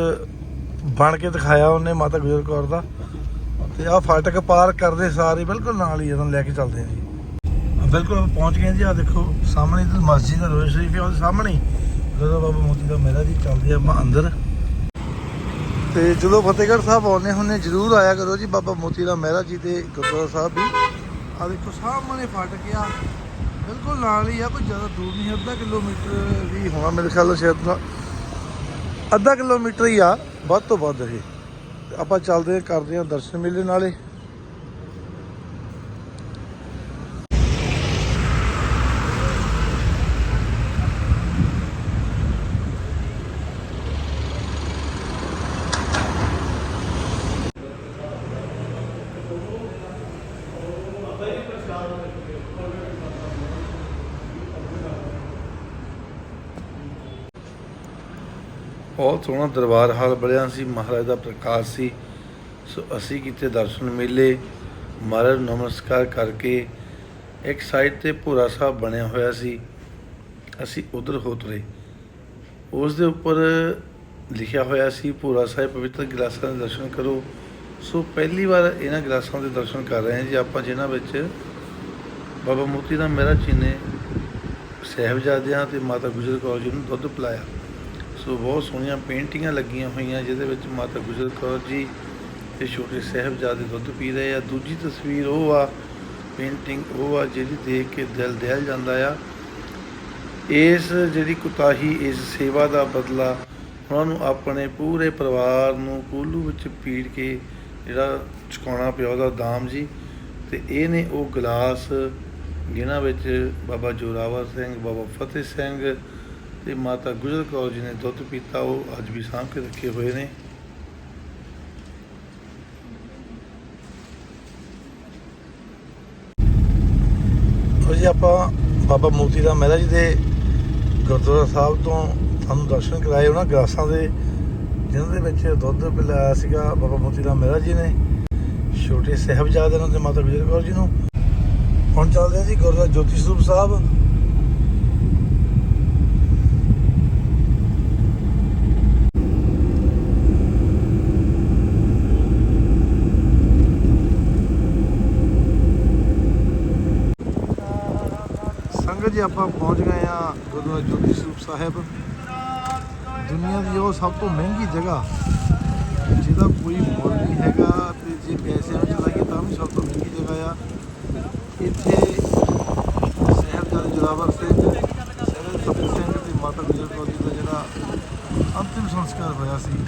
ਬਣ ਕੇ ਦਿਖਾਇਆ ਉਹਨੇ ਮਾਤਾ ਗੁਜਰ ਕੌਰ ਦਾ। ਤੇ ਆਹ ਫਾਟਕ ਪਾਰ ਕਰਦੇ ਸਾਰੇ ਬਿਲਕੁਲ ਨਾਲ ਹੀ ਜਦੋਂ ਲੈ ਕੇ ਚੱਲਦੇ ਆ ਜੀ। ਬਿਲਕੁਲ ਆਪਾਂ ਪਹੁੰਚ ਗਏ ਜੀ ਆ ਦੇਖੋ, ਸਾਹਮਣੇ ਤੇ ਮਸਜਿਦ ਹੈ ਰੋਜ਼ ਸ਼ਰੀਫ ਹੈ ਉਹਦੇ ਸਾਹਮਣੇ ਜਦੋਂ ਬਾਬਾ ਮੋਤੀ ਦਾ ਮਹਿਰਾ ਜੀ ਚੱਲਦੇ ਆ ਆਪਾਂ ਅੰਦਰ। ਤੇ ਜਦੋਂ ਫਤਿਹਗੜ੍ਹ ਸਾਹਿਬ ਆਉਂਦੇ ਹੁੰਨੇ ਜਰੂਰ ਆਇਆ ਕਰੋ ਜੀ ਬਾਬਾ ਮੋਤੀ ਰਾਮ ਮਹਿਰਾ ਜੀ ਤੇ ਗੁਰਦੁਆਰਾ ਸਾਹਿਬ ਵੀ। ਆ ਦੇਖੋ, ਸਾਹਮਣੇ ਫਾਟਕ ਆ। ਬਿਲਕੁਲ ਨਾਲ ਹੀ ਆ, ਕੋਈ ਜ਼ਿਆਦਾ ਦੂਰ ਨਹੀਂ, ਅੱਧਾ ਕਿਲੋਮੀਟਰ ਵੀ ਹੋਣਾ ਮੇਰੇ ਖਿਆਲ ਨਾਲ ਸ਼ਾਇਦ ਨਾ- ਅੱਧਾ ਕਿਲੋਮੀਟਰ ਹੀ ਆ, ਵੱਧ ਤੋਂ ਵੱਧ ਇਹ। ਆਪਾਂ ਚੱਲਦੇ ਆ ਕਰਦੇ ਆ ਦਰਸ਼ਨ ਮੇਲੇ ਨਾਲੇ। ਬਹੁਤ ਸੋਹਣਾ ਦਰਬਾਰ ਹਾਲ ਬਣਿਆ ਸੀ, ਮਹਾਰਾਜ ਦਾ ਪ੍ਰਕਾਸ਼ ਸੀ। ਸੋ ਅਸੀਂ ਕਿਤੇ ਦਰਸ਼ਨ ਮੇਲੇ, ਮਹਾਰਾਜ ਨੂੰ ਨਮਸਕਾਰ ਕਰਕੇ ਇੱਕ ਸਾਈਡ ਤੇ ਭੂਰਾ ਸਾਹਿਬ ਬਣਿਆ ਹੋਇਆ ਸੀ। ਅਸੀਂ ਉਧਰ ਹੋ ਤੁਰੇ। ਉਸ ਦੇ ਉੱਪਰ ਲਿਖਿਆ ਹੋਇਆ ਸੀ, ਭੂਰਾ ਸਾਹਿਬ ਪਵਿੱਤਰ ਗਲਾਸਾਂ ਦੇ ਦਰਸ਼ਨ ਕਰੋ। ਸੋ ਪਹਿਲੀ ਵਾਰ ਇਹਨਾਂ ਗਲਾਸਾਂ ਦੇ ਦਰਸ਼ਨ ਕਰ ਰਹੇ ਹਾਂ ਜੀ ਆਪਾਂ, ਜਿਨ੍ਹਾਂ ਵਿੱਚ ਬਾਬਾ ਮੋਤੀ ਦਾ ਮਹਿਰਾ ਚੀਨੇ ਨੇ ਸਾਹਿਬਜ਼ਾਦਿਆਂ ਤੇ ਮਾਤਾ ਗੁਜਰ ਕੌਰ ਜੀ ਨੂੰ ਦੁੱਧ ਪਿਲਾਇਆ। ਸੋ ਬਹੁਤ ਸੋਹਣੀਆਂ ਪੇਂਟਿੰਗਾਂ ਲੱਗੀਆਂ ਹੋਈਆਂ, ਜਿਹਦੇ ਵਿੱਚ ਮਾਤਾ ਗੁਜਰ ਕੌਰ ਜੀ ਤੇ ਛੋਟੇ ਸਾਹਿਬਜ਼ਾਦੇ ਦੁੱਧ ਪੀ ਰਹੇ ਆ। ਦੂਜੀ ਤਸਵੀਰ ਉਹ ਆ, ਪੇਂਟਿੰਗ ਉਹ ਆ ਜਿਹੜੀ ਦੇਖ ਕੇ ਦਿਲ ਦਹਿਲ ਜਾਂਦਾ ਆ। ਇਸ ਜਿਹੜੀ ਕੁਤਾਹੀ, ਇਸ ਸੇਵਾ ਦਾ ਬਦਲਾ ਉਹਨਾਂ ਨੂੰ ਆਪਣੇ ਪੂਰੇ ਪਰਿਵਾਰ ਨੂੰ ਕੋਲੂ ਵਿੱਚ ਪੀੜ ਕੇ ਜਿਹੜਾ ਚੁਕਾਉਣਾ ਪਿਆ ਉਹਦਾ ਦਾਮ ਜੀ। ਤੇ ਇਹ ਨੇ ਉਹ ਗਲਾਸ, ਜਿਨ੍ਹਾਂ ਵਿੱਚ ਬਾਬਾ ਜੋਰਾਵਰ ਸਿੰਘ, ਬਾਬਾ ਫਤਿਹ ਸਿੰਘ ਤੇ ਮਾਤਾ ਗੁਜਰ ਕੌਰ ਜੀ ਨੇ ਦੁੱਧ ਪੀਤਾ, ਉਹ ਅੱਜ ਵੀ ਸਾਂਭ ਕੇ ਰੱਖੇ ਹੋਏ ਨੇ। ਜੀ, ਆਪਾਂ ਬਾਬਾ ਮੋਤੀ ਰਾਮ ਮਹਿਰਾ ਜੀ ਦੇ ਗੁਰਦੁਆਰਾ ਸਾਹਿਬ ਤੋਂ ਤੁਹਾਨੂੰ ਦਰਸ਼ਨ ਕਰਾਏ। ਉਹਨਾਂ ਗਲਾਸਾਂ ਦੇ, ਜਿਨ੍ਹਾਂ ਦੇ ਵਿੱਚ ਦੁੱਧ ਪਿਲਾਇਆ ਸੀਗਾ ਬਾਬਾ ਮੋਤੀ ਰਾਮ ਮਹਿਰਾ ਜੀ ਨੇ। ਛੋਟੇ ਸਾਹਿਬਜ਼ਾਦੇ ਨੂੰ ਤੇ ਮਾਤਾ ਗੁਜਰ ਕੌਰ ਜੀ ਨੂੰ। ਹੁਣ ਚੱਲਦੇ ਹਾਂ ਜੀ ਗੁਰਦੁਆਰਾ ਜੋਤੀ ਸਰੂਪ ਸਾਹਿਬ ਸੰਗਤ ਜੀ ਆਪਾਂ ਪਹੁੰਚ ਗਏ ਆ ਗੁਰਦੁਆਰਾ ਜੋਤੀ ਸਰੂਪ ਸਾਹਿਬ। ਦੁਨੀਆ ਦੀ ਉਹ ਸਭ ਤੋਂ ਮਹਿੰਗੀ ਜਗ੍ਹਾ, ਜਿਹਦਾ ਕੋਈ ਮੁੱਲ ਨਹੀਂ ਹੈਗਾ ਤੇ ਜੇ ਪੈਸਿਆਂ ਵਿੱਚ ਲਾਈਏ ਤਾਂ ਵੀ ਸਭ ਤੋਂ ਮਹਿੰਗੀ ਜਗ੍ਹਾ ਆ। ਇੱਥੇ ਸਾਹਿਬਜ਼ਾਦੇ ਜੋਰਾਵਰ ਸਿੰਘ ਸਾਹਿਬ ਫਤਿਹ ਸਿੰਘ ਤੇ ਮਾਤਾ ਗੁਜਰ ਕੌਰ ਜੀ ਦਾ ਜਿਹੜਾ ਅੰਤਿਮ ਸੰਸਕਾਰ ਹੋਇਆ ਸੀ।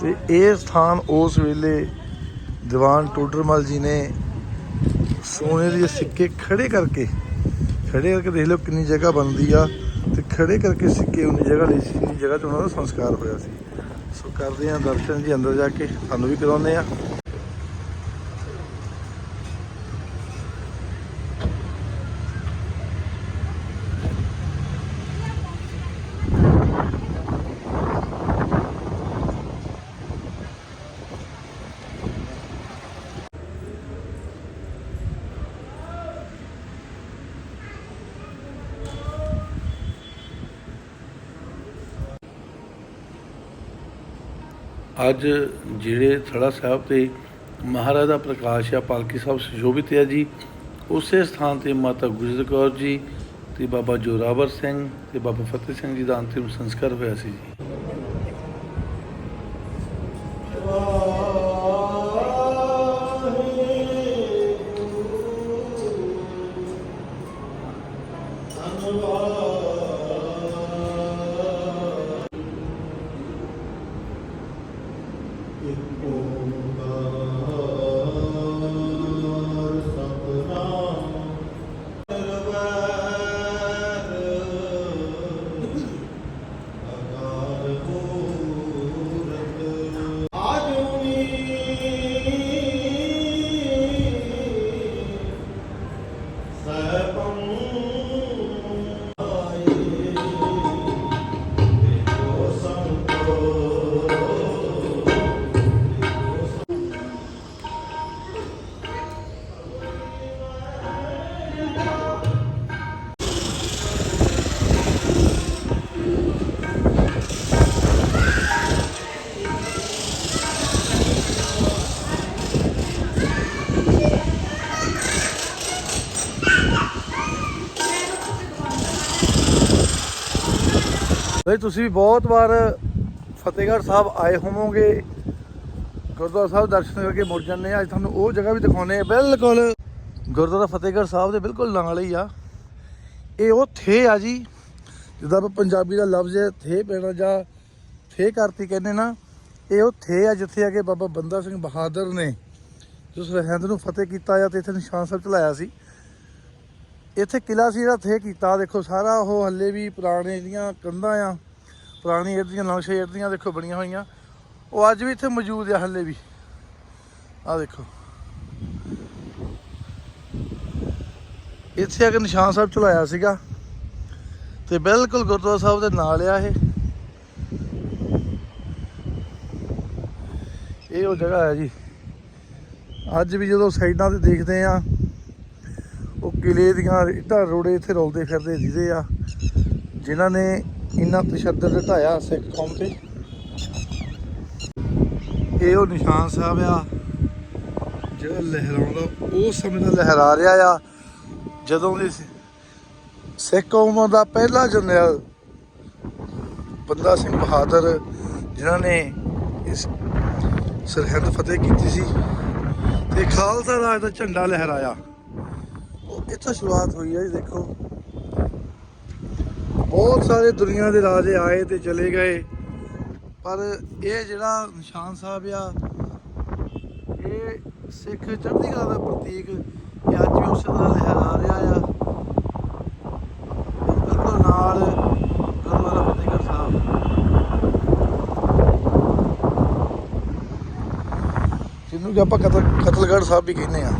ਤੇ ਇਹ ਸਥਾਨ ਉਸ ਵੇਲੇ ਦੀਵਾਨ ਟੋਡਰਮਲ ਜੀ ਨੇ ਸੋਨੇ ਦੇ ਸਿੱਕੇ ਖੜੇ ਕਰਕੇ ਖੜੇ ਕਰਕੇ ਦੇਖ ਲਓ ਕਿੰਨੀ ਜਗ੍ਹਾ ਬਣਦੀ ਆ ਤੇ ਖੜੇ ਕਰਕੇ ਸਿੱਕੇ ਉਨੀ ਜਗ੍ਹਾ ਲਈ ਸੀ ਜਿੰਨੀ ਜਗ੍ਹਾ ਤੇ ਉਹਨਾਂ ਦਾ ਸੰਸਕਾਰ ਹੋਇਆ ਸੀ। ਸੋ ਕਰਦੇ ਆ ਦਰਸ਼ਨ ਜੀ ਅੰਦਰ ਜਾ ਕੇ, ਤੁਹਾਨੂੰ ਵੀ ਕਰਾਉਂਦੇ ਆ ਅੱਜ ਜਿਹੜੇ ਥੜਾ ਸਾਹਿਬ ਤੇ ਮਹਾਰਾਜ ਦਾ ਪ੍ਰਕਾਸ਼ ਆ ਪਾਲਕੀ ਸਾਹਿਬ ਸੁਸ਼ੋਭਿਤ ਹੈ ਜੀ, ਉਸੇ ਸਥਾਨ ਤੇ ਮਾਤਾ ਗੁਜਰ ਕੌਰ ਜੀ ਤੇ ਬਾਬਾ ਜੋਰਾਵਰ ਸਿੰਘ ਤੇ ਬਾਬਾ ਫਤਿਹ ਸਿੰਘ ਜੀ ਦਾ ਅੰਤਿਮ ਸੰਸਕਾਰ ਹੋਇਆ ਸੀ ਜੀ। ਬਈ ਤੁਸੀਂ ਵੀ ਬਹੁਤ ਵਾਰ ਫਤਿਹਗੜ੍ਹ ਸਾਹਿਬ ਆਏ ਹੋਵੋਗੇ। ਗੁਰਦੁਆਰਾ ਸਾਹਿਬ ਦਰਸ਼ਨ ਕਰਕੇ ਮੁੜ ਜਾਂਦੇ ਆ ਅੱਜ ਤੁਹਾਨੂੰ ਉਹ ਜਗ੍ਹਾ ਵੀ ਦਿਖਾਉਣੇ ਆ ਬਿਲਕੁਲ ਗੁਰਦੁਆਰਾ ਫਤਿਹਗੜ੍ਹ ਸਾਹਿਬ ਦੇ ਬਿਲਕੁਲ ਨਾਲ ਹੀ ਆ। ਇਹ ਉਹ ਥੇ ਆ ਜੀ, ਜਿੱਦਾਂ ਆਪਾਂ ਪੰਜਾਬੀ ਦਾ ਲਫ਼ਜ਼ ਹੈ, ਥੇ ਪੈਣਾ ਜਾਂ ਥੇ ਕਰਤੀ ਕਹਿੰਦੇ ਨਾ, ਇਹ ਉਹ ਥੇ ਆ ਜਿੱਥੇ ਆ ਕੇ ਬਾਬਾ ਬੰਦਾ ਸਿੰਘ ਬਹਾਦਰ ਨੇ ਜੋ ਸਰਹਿੰਦ ਨੂੰ ਫਤਿਹ ਕੀਤਾ ਆ ਤੇ ਇੱਥੇ ਨਿਸ਼ਾਨ ਸਾਹਿਬ ਚਲਾਇਆ ਸੀ। ਇੱਥੇ ਕਿਲਾ ਸੀ ਜਿਹੜਾ ਥੇ ਕੀਤਾ। ਦੇਖੋ ਸਾਰਾ ਉਹ ਹੱਲੇ ਵੀ ਪੁਰਾਣੇ ਜਿਹੜੀਆਂ ਕੰਧਾਂ ਆ, ਪੁਰਾਣੀ ਇੱਟ ਦੀਆਂ, ਨਕਸ਼ੇ ਇੱਟ ਦੀਆਂ ਦੇਖੋ ਬਣੀਆਂ ਹੋਈਆਂ। ਉਹ ਅੱਜ ਵੀ ਇੱਥੇ ਮੌਜੂਦ ਆ ਹੱਲੇ ਵੀ। ਆ ਦੇਖੋ। ਇੱਥੇ ਆ ਕੇ ਨਿਸ਼ਾਨ ਸਾਹਿਬ ਚਲਾਇਆ ਸੀਗਾ। ਤੇ ਬਿਲਕੁਲ ਗੁਰਦੁਆਰਾ ਸਾਹਿਬ ਦੇ ਨਾਲ ਆ ਇਹ। ਇਹ ਉਹ ਜਗ੍ਹਾ ਹੈ ਜੀ। ਅੱਜ ਵੀ ਜਦੋਂ ਸਾਈਡਾਂ ਤੇ ਦੇਖਦੇ ਆ ਕਿਲੇ ਦੀਆਂ ਇੱਟਾਂ ਰੋੜੇ ਇੱਥੇ ਰੋਲਦੇ ਫਿਰਦੇ ਦਿਖਦੇ ਆ। ਜਿਨ੍ਹਾਂ ਨੇ ਇੰਨਾ ਤਸ਼ੱਦਦ ਢਾਇਆ ਸਿੱਖ ਕੌਮ ਤੇ। ਇਹ ਉਹ ਨਿਸ਼ਾਨ ਸਾਹਿਬ ਆ, ਜਿਹੜਾ ਲਹਿਰਾਉਂਦਾ, ਉਹ ਸਮੇਂ ਦਾ ਲਹਿਰਾ ਰਿਹਾ ਆ। ਜਦੋਂ ਦੀ ਸਿੱਖ ਕੌਮ ਦਾ ਪਹਿਲਾ ਜਨਰਲ ਬੰਦਾ ਸਿੰਘ ਬਹਾਦਰ, ਜਿਨ੍ਹਾਂ ਨੇ ਇਸ ਸਰਹੰਦ ਫਤਿਹ ਕੀਤੀ ਸੀ, ਤੇ ਖਾਲਸਾ ਰਾਜ ਦਾ ਝੰਡਾ ਲਹਿਰਾਇਆ। ਇੱਥੋਂ ਸ਼ੁਰੂਆਤ ਹੋਈ ਹੈ ਜੀ, ਦੇਖੋ। ਬਹੁਤ ਸਾਰੇ ਦੁਨੀਆ ਦੇ ਰਾਜੇ ਆਏ ਤੇ ਚਲੇ ਗਏ। ਪਰ ਇਹ ਜਿਹੜਾ ਨਿਸ਼ਾਨ ਸਾਹਿਬ ਆ, ਇਹ ਸਿੱਖ ਚੜ੍ਹਦੀ ਕਲਾ ਦਾ ਪ੍ਰਤੀਕ ਇਹ ਅੱਜ ਵੀ ਉਸੇ ਤਰ੍ਹਾਂ ਲਹਿਰਾ ਰਿਹਾ ਆ, ਬਿਲਕੁਲ ਨਾਲ ਗੁਰਦੁਆਰਾ ਫਤਿਹਗੜ੍ਹ ਸਾਹਿਬ। ਜਿਹਨੂੰ ਕਿ ਆਪਾਂ ਕਤਲ ਕਤਲਗੜ੍ਹ ਸਾਹਿਬ ਵੀ ਕਹਿੰਦੇ ਆ।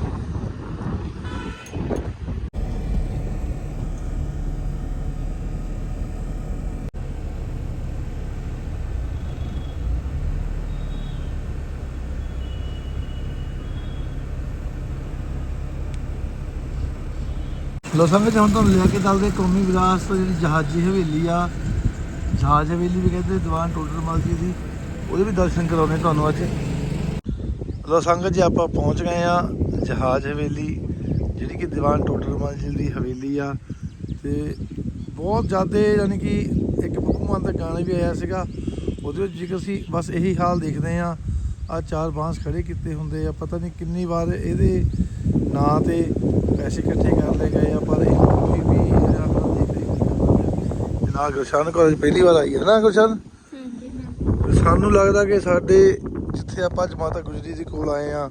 ਲੋ ਸੰਗਤ ਹੁਣ ਤੁਹਾਨੂੰ ਲੈ ਕੇ ਚੱਲਦੇ ਕੌਮੀ ਵਿਰਾਸਤ ਜਿਹੜੀ ਜਹਾਜੀ ਹਵੇਲੀ ਆ, ਜਹਾਜ਼ ਹਵੇਲੀ ਵੀ ਕਹਿੰਦੇ ਦੀਵਾਨ ਟੋਡਰ ਮਲ ਜੀ ਦੀ ਉਹਦੇ ਵੀ ਦਰਸ਼ਨ ਕਰਾਉਣੇ ਤੁਹਾਨੂੰ ਅੱਜ। ਲੋ ਸੰਗਤ ਜੀ, ਆਪਾਂ ਪਹੁੰਚ ਗਏ ਆ ਜਹਾਜ਼ ਹਵੇਲੀ, ਜਿਹੜੀ ਕਿ ਦੀਵਾਨ ਟੋਡਰ ਮਲ ਜੀ ਦੀ ਹਵੇਲੀ ਆ। ਤੇ ਬਹੁਤ ਜ਼ਿਆਦਾ ਯਾਨੀ ਕਿ ਇੱਕ ਭਗਵਾਨ ਦਾ ਗਾਣਾ ਵੀ ਆਇਆ ਸੀਗਾ, ਉਹਦੇ ਵਿੱਚ ਜੇਕਰ ਅਸੀਂ ਬਸ ਇਹੀ ਹਾਲ ਦੇਖਦੇ ਆ ਆ ਚਾਰ ਬਾਂਸ ਖੜੇ ਕੀਤੇ ਹੁੰਦੇ ਆ, ਪਤਾ ਨਹੀਂ ਕਿੰਨੀ ਵਾਰ ਇਹਦੇ ਨਾਂ ਤੇ ਪੈਸੇ ਇਕੱਠੇ ਕਰ ਲਏ ਗਏ ਆ ਪਰ ਇਹ ਕੋਈ ਵੀ ਜਿਹੜਾ ਆਪਾਂ ਦੇਖਦੇ ਨਹੀਂ ਜਨਾਬ ਗੁਰਸ਼ਨ ਕੋਲ ਪਹਿਲੀ ਵਾਰ ਆਈ ਹੈ ਨਾ ਗੁਰਸ਼ਨ ਸਾਨੂੰ ਲੱਗਦਾ ਕਿ ਸਾਡੇ ਜਿੱਥੇ ਆਪਾਂ ਅੱਜ ਮਾਤਾ ਗੁਜਰੀ ਦੇ ਕੋਲ ਆਏ ਆ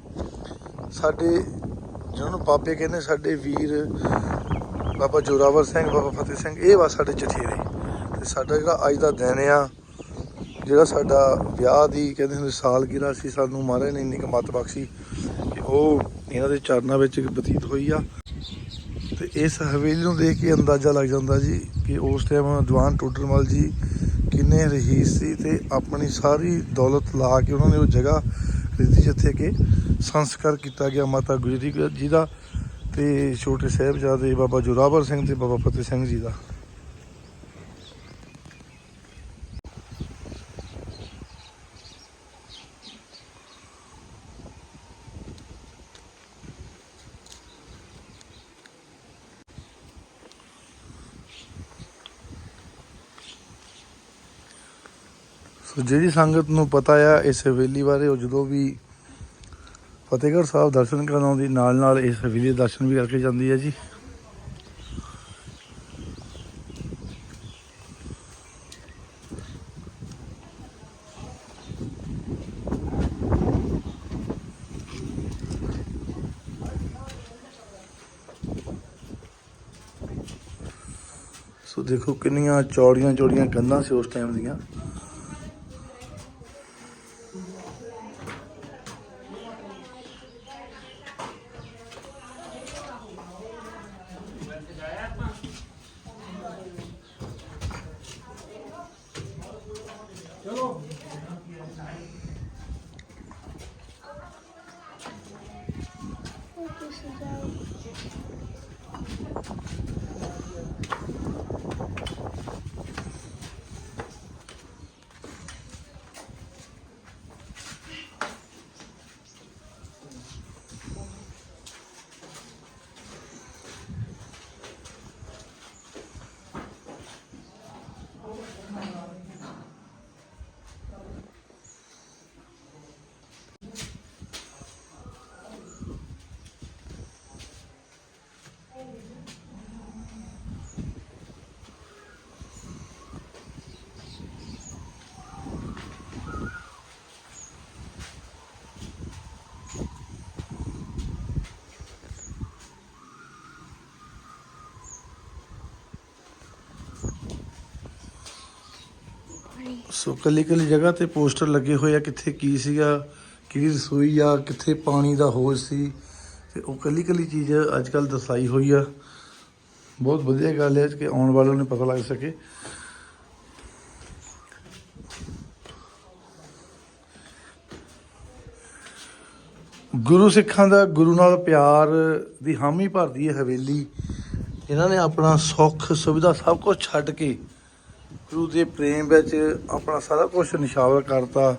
ਸਾਡੇ ਜਿਹਨਾਂ ਨੂੰ ਬਾਬੇ ਕਹਿੰਦੇ ਸਾਡੇ ਵੀਰ ਬਾਬਾ ਜੋਰਾਵਰ ਸਿੰਘ ਬਾਬਾ ਫਤਿਹ ਸਿੰਘ ਇਹ ਵਾ ਸਾਡੇ ਚਠੇਰੇ। ਤੇ ਸਾਡਾ ਜਿਹੜਾ ਅੱਜ ਦਾ ਦਿਨ ਆ ਜਿਹੜਾ ਸਾਡਾ ਵਿਆਹ ਦੀ ਕਹਿੰਦੇ ਹੁੰਦੇ ਸਾਲਗਿਰਾ ਸੀ ਸਾਨੂੰ ਮਹਾਰਾਜ ਨੇ ਇੰਨੀ ਕਮਤ ਬਖਸ਼ੀ। ਉਹ ਇਹਨਾਂ ਦੇ ਚਰਨਾਂ ਵਿੱਚ ਬਤੀਤ ਹੋਈ ਆ। ਤੇ ਇਸ ਹਵੇਲੀ ਨੂੰ ਦੇਖ ਕੇ ਅੰਦਾਜ਼ਾ ਲੱਗ ਜਾਂਦਾ ਜੀ ਕਿ ਉਸ ਟਾਈਮ ਦੀਵਾਨ ਟੋਡਰਮਲ ਜੀ ਕਿੰਨੇ ਰਹੀਸ ਸੀ ਤੇ ਆਪਣੀ ਸਾਰੀ ਦੌਲਤ ਲਾ ਕੇ ਉਹਨਾਂ ਨੇ ਉਹ ਜਗ੍ਹਾ ਖਰੀਦੀ ਜਿੱਥੇ ਕਿ ਸੰਸਕਾਰ ਕੀਤਾ ਗਿਆ ਮਾਤਾ ਗੁਜਰੀ ਜੀ ਦਾ ਤੇ ਛੋਟੇ ਸਾਹਿਬਜ਼ਾਦੇ ਬਾਬਾ ਜੋਰਾਵਰ ਸਿੰਘ ਤੇ ਬਾਬਾ ਫਤਿਹ ਸਿੰਘ ਜੀ ਦਾ। ਜਿਹੜੀ ਸੰਗਤ ਨੂੰ ਪਤਾ ਆ, ਇਸ ਹਵੇਲੀ ਬਾਰੇ ਉਹ ਜਦੋਂ ਵੀ ਫਤਿਹਗੜ੍ਹ ਸਾਹਿਬ ਦਰਸ਼ਨ ਕਰਨ ਆਉਂਦੀ ਨਾਲ ਨਾਲ ਇਸ ਹਵੇਲੀ ਦੇ ਦਰਸ਼ਨ ਵੀ ਕਰਕੇ ਜਾਂਦੀ ਹੈ ਜੀ। ਸੋ ਦੇਖੋ ਕਿੰਨੀਆਂ ਚੌੜੀਆਂ ਚੌੜੀਆਂ ਕੰਧਾਂ ਸੀ ਉਸ ਟਾਈਮ ਦੀਆਂ। ਸੋ ਕੱਲੀ ਕੱਲੀ ਜਗ੍ਹਾ ਤੇ ਪੋਸਟਰ ਲੱਗੇ ਹੋਏ ਆ ਕਿੱਥੇ ਕੀ ਸੀਗਾ, ਕਿਹੜੀ ਰਸੋਈ ਆ, ਕਿੱਥੇ ਪਾਣੀ ਦਾ ਹੋਜ਼ ਸੀ। ਤੇ ਉਹ ਕੱਲੀ ਕੱਲੀ ਚੀਜ਼ ਅੱਜ ਕੱਲ ਦਰਸਾਈ ਹੋਈ ਆ। ਬਹੁਤ ਵਧੀਆ ਗੱਲ ਹੈ ਕਿ ਆਉਣ ਵਾਲਿਆਂ ਨੂੰ ਪਤਾ ਲੱਗ ਸਕੇ। ਗੁਰੂ ਸਿੱਖਾਂ ਦਾ, ਗੁਰੂ ਨਾਲ ਪਿਆਰ ਦੀ ਹਾਮੀ ਭਰਦੀ ਹੈ ਹਵੇਲੀ। ਇਹਨਾਂ ਨੇ ਆਪਣਾ ਸੁੱਖ, ਸੁਵਿਧਾ ਸਭ ਕੁਝ ਛੱਡ ਕੇ ਗੁਰੂ ਦੇ ਪ੍ਰੇਮ ਵਿੱਚ ਆਪਣਾ ਸਾਰਾ ਕੁਝ ਨਿਸ਼ਾਵਰ ਕਰਤਾ।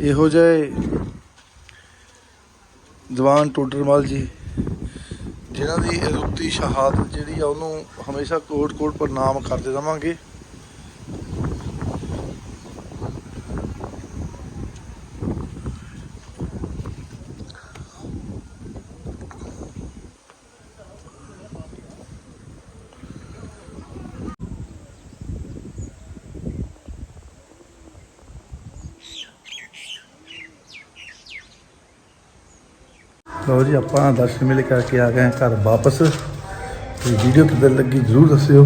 ਇਹੋ ਜਿਹੇ ਦੀਵਾਨ ਟੋਡਰਮਲ ਜੀ, ਜਿਨ੍ਹਾਂ ਦੀ ਰੁੱਤੀ ਸ਼ਹਾਦਤ ਜਿਹੜੀ ਆ, ਉਹਨੂੰ ਹਮੇਸ਼ਾ ਕੋਟ ਕੋਟ ਪ੍ਰਣਾਮ ਕਰਦੇ ਰਵਾਂਗੇ। ਲਓ ਜੀ ਆਪਾਂ ਦਰਸ਼ਨ ਮੇਲੇ ਕਰਕੇ ਆ ਗਏ ਘਰ ਵਾਪਸ। ਤੇ ਵੀਡੀਓ ਕਿੱਦਾਂ ਲੱਗੀ ਜਰੂਰ ਦੱਸਿਓ।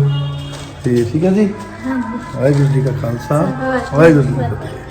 ਤੇ ਠੀਕ ਹੈ ਜੀ? ਵਾਹਿਗੁਰੂ ਜੀ ਕਾ ਖਾਲਸਾ ਵਾਹਿਗੁਰੂ ਜੀ ਕੀ ਫਤਿਹ।